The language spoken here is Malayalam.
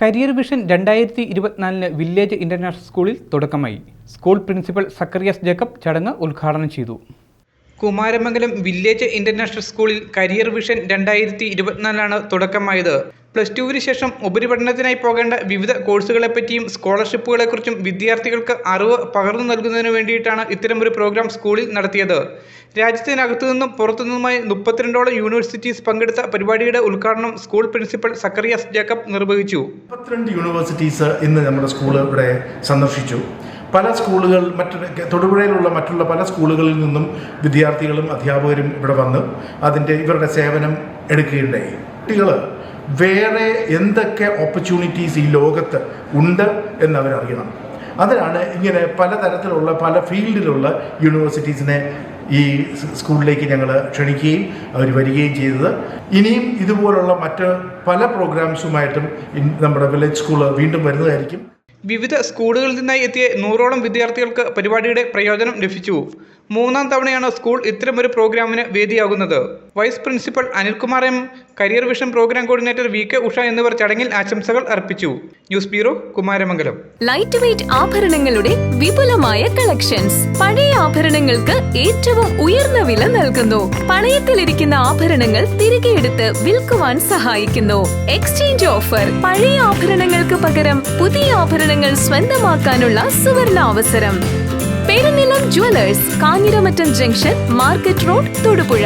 കരിയർ വിഷൻ രണ്ടായിരത്തി ഇരുപത്തിനാലിന് വില്ലേജ് ഇന്റർനാഷണൽ സ്കൂളിൽ തുടക്കമായി. സ്കൂൾ പ്രിൻസിപ്പൽ സക്കറിയസ് ജേക്കബ് ചടങ്ങ് ഉദ്ഘാടനം ചെയ്തു. കുമാരമംഗലം വില്ലേജ് ഇന്റർനാഷണൽ സ്കൂളിൽ കരിയർ വിഷൻ രണ്ടായിരത്തി ഇരുപത്തിനാലാണ് തുടക്കമായത്. പ്ലസ് ടുവിന് ശേഷം ഉപരിപഠനത്തിനായി പോകേണ്ട വിവിധ കോഴ്സുകളെപ്പറ്റിയും സ്കോളർഷിപ്പുകളെക്കുറിച്ചും വിദ്യാർത്ഥികൾക്ക് അറിവ് പകർന്നു നൽകുന്നതിനു വേണ്ടിയിട്ടാണ് ഇത്തരമൊരു പ്രോഗ്രാം സ്കൂളിൽ നടത്തിയത്. രാജ്യത്തിനകത്തു നിന്നും പുറത്തുനിന്നുമായി മുപ്പത്തിരണ്ടോളം യൂണിവേഴ്സിറ്റീസ് പങ്കെടുത്ത പരിപാടിയുടെ ഉദ്ഘാടനം സ്കൂൾ പ്രിൻസിപ്പൽ സക്കറിയാസ് ജേക്കബ് നിർവഹിച്ചു. മുപ്പത്തിരണ്ട് യൂണിവേഴ്സിറ്റീസ് ഇന്ന് നമ്മുടെ സ്കൂൾ ഇവിടെ സന്ദർശിച്ചു. പല സ്കൂളുകൾ മറ്റു തൊടുപുഴയിലുള്ള മറ്റുള്ള പല സ്കൂളുകളിൽ നിന്നും വിദ്യാർത്ഥികളും അധ്യാപകരും ഇവിടെ വന്ന് അതിന്റെ ഇവരുടെ സേവനം എടുക്കുകയുണ്ടായി. കുട്ടികൾ വേറെ എന്തൊക്കെ ഓപ്പർച്യൂണിറ്റീസ് ഈ ലോകത്ത് ഉണ്ട് എന്നവരറിയണം. അതിനാണ് ഇങ്ങനെ പലതരത്തിലുള്ള പല ഫീൽഡിലുള്ള യൂണിവേഴ്സിറ്റീസിനെ ഈ സ്കൂളിലേക്ക് ഞങ്ങൾ ക്ഷണിക്കുകയും അവർ വരികയും ചെയ്തത്. ഇനിയും ഇതുപോലുള്ള മറ്റ് പല പ്രോഗ്രാംസുമായിട്ടും നമ്മുടെ വില്ലേജ് സ്കൂൾ വീണ്ടും വരുന്നതായിരിക്കും. വിവിധ സ്കൂളുകളിൽ നിന്നായി എത്തിയ നൂറോളം വിദ്യാർത്ഥികൾക്ക് പരിപാടിയുടെ പ്രയോജനം ലഭിച്ചു. മൂന്നാം തവണയാണ് സ്കൂൾ ഇത്തരമൊരു പ്രോഗ്രാമിന് വേദിയാകുന്നത്. Vice principal Anilkumar M career vision program coordinator V K Usha എന്നിവർ ചടങ്ങിൽ ആശംസകൾ അർപ്പിച്ചു. News bureau Kumaramangalam. Light weight ആഭരണങ്ങളുടെ വിപുലമായ കളക്ഷൻസ്. പഴയ ആഭരണങ്ങൾക്ക് ഏറ്റവും ഉയർന്ന വില നൽകുന്നു. പണയത്തിലിരിക്കുന്ന ആഭരണങ്ങൾ തിരികെ എടുത്ത് വിൽക്കുവാൻ സഹായിക്കുന്നു. എക്സ്ചേഞ്ച് ഓഫർ പഴയ ആഭരണങ്ങൾക്ക് പകരം പുതിയ ആഭരണങ്ങൾ സ്വന്തമാക്കാനുള്ള സുവർണ അവസരം. Perunnilam jewellers Kanjiramattam junction market road Thodupuzha.